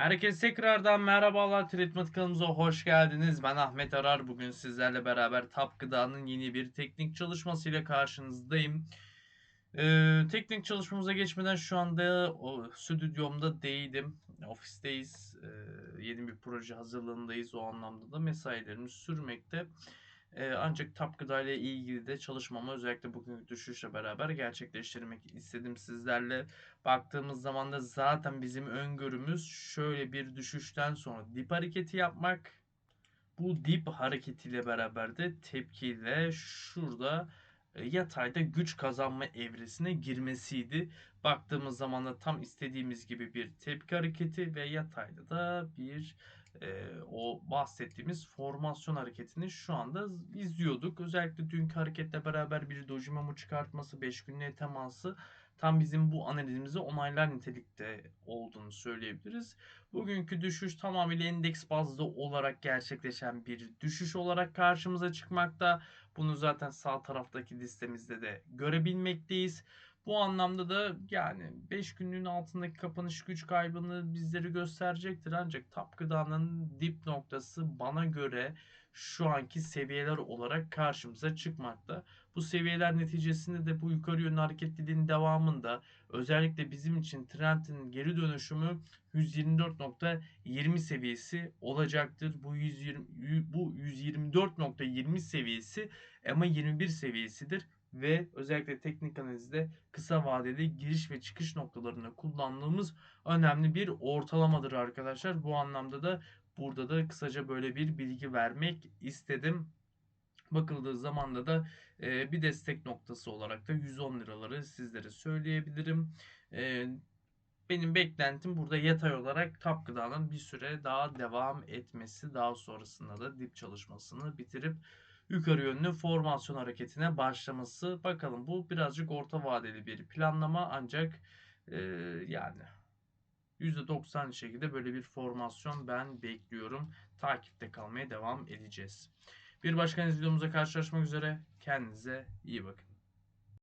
Herkese tekrardan merhabalar. Treatment kanalımıza hoş geldiniz. Ben Ahmet Arar. Bugün sizlerle beraber Tap Gıda'nın yeni bir teknik çalışmasıyla karşınızdayım. Ee, teknik çalışmamıza geçmeden şu anda o, stüdyomda değilim. Ofisteyiz. Ee, yeni bir proje hazırlığındayız. O anlamda da mesailerimiz sürmekte. Ancak Tap Gıda ile ilgili de çalışmamı özellikle bugünkü düşüşle beraber gerçekleştirmek istedim sizlerle. Baktığımız zaman da zaten bizim öngörümüz şöyle bir düşüşten sonra dip hareketi yapmak. Bu dip hareketiyle beraber de tepkiyle şurada yatayda güç kazanma evresine girmesiydi. Baktığımız zaman da tam istediğimiz gibi bir tepki hareketi ve yatayda da bir e, o bahsettiğimiz formasyon hareketini şu anda izliyorduk. Özellikle dünkü hareketle beraber bir dojimamu çıkartması, 5 günlüğe teması tam bizim bu analizimizi onaylar nitelikte olduğunu söyleyebiliriz. Bugünkü düşüş tamamıyla endeks bazlı olarak gerçekleşen bir düşüş olarak karşımıza çıkmakta. Bunu zaten sağ taraftaki listemizde de görebilmekteyiz. Bu anlamda da yani 5 günlüğün altındaki kapanış güç kaybını bizleri gösterecektir. Ancak Tap Gıda'nın dip noktası bana göre şu anki seviyeler olarak karşımıza çıkmakta. Bu seviyeler neticesinde de bu yukarı yönlü hareketliliğin devamında özellikle bizim için trendin geri dönüşümü 124.20 seviyesi olacaktır. Bu 120 bu 124.20 seviyesi EMA 21 seviyesidir ve özellikle teknik analizde kısa vadeli giriş ve çıkış noktalarında kullandığımız önemli bir ortalamadır arkadaşlar. Bu anlamda da burada da kısaca böyle bir bilgi vermek istedim. Bakıldığı zamanda da e, bir destek noktası olarak da 110 liraları sizlere söyleyebilirim. E, benim beklentim burada yatay olarak Tap Gıda'nın bir süre daha devam etmesi. Daha sonrasında da dip çalışmasını bitirip yukarı yönlü formasyon hareketine başlaması. Bakalım bu birazcık orta vadeli bir planlama ancak e, yani %90 şekilde böyle bir formasyon ben bekliyorum. Takipte kalmaya devam edeceğiz. Bir başka videomuzda karşılaşmak üzere. Kendinize iyi bakın.